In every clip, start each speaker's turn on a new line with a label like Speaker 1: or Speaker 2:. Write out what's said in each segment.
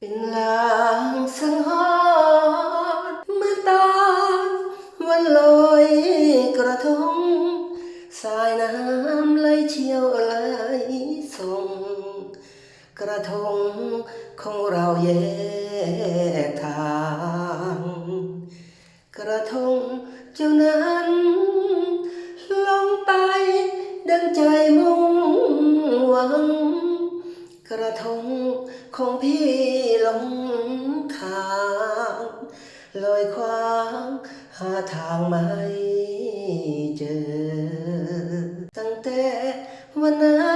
Speaker 1: เป็นลางสังหรณ์เมื่อตอนวันลอยกระทง สายน้ำไหลเชี่ยวไหลส่ง กระทงของเราแยกทาง กระทงเจ้านั้นลงไปดังใจมุ่งหวัง กระทง ของพี่หลงทางลอยควางหาทางไม่เจอ ตั้งแต่วันนั้น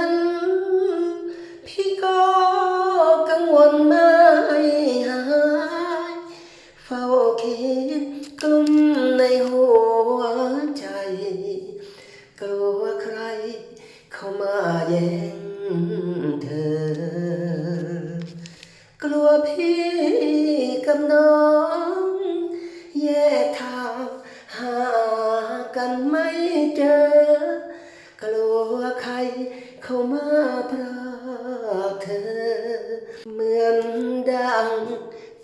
Speaker 1: น้องแยกทางหากันไม่เจอ กลัวใครเข้ามาพรากเธอ เหมือนดัง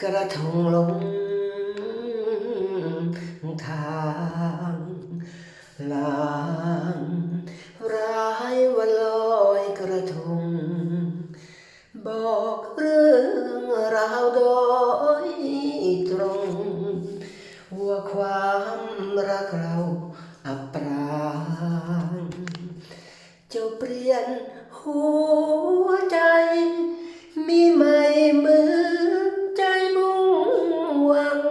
Speaker 1: กระทงลงทางลางร้ายวันลอยกระทงบอก ความรักเราอับปรางเจ้าเปลี่ยนหัวใจ มีไม่เหมือนใจมุ่งหวัง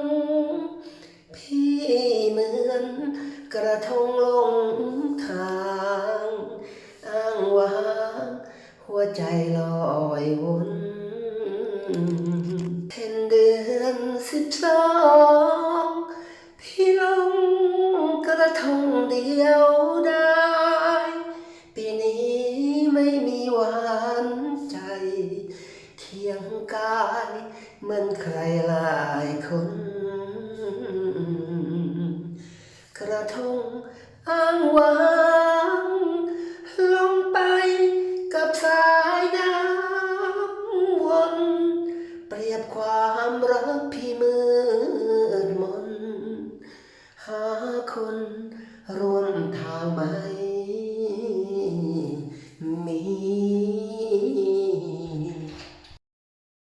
Speaker 1: พี่เหมือนกระทงลงทางอ้างว้างหัวใจลอยวนเพ็นเดือนสิบสอง ยงกายเหมือนใครหลายคน กระทงอ้างวางลงไปกับสายน้ำวน เปรียบความรักพี่มืดมน หาคนร่วมทางมา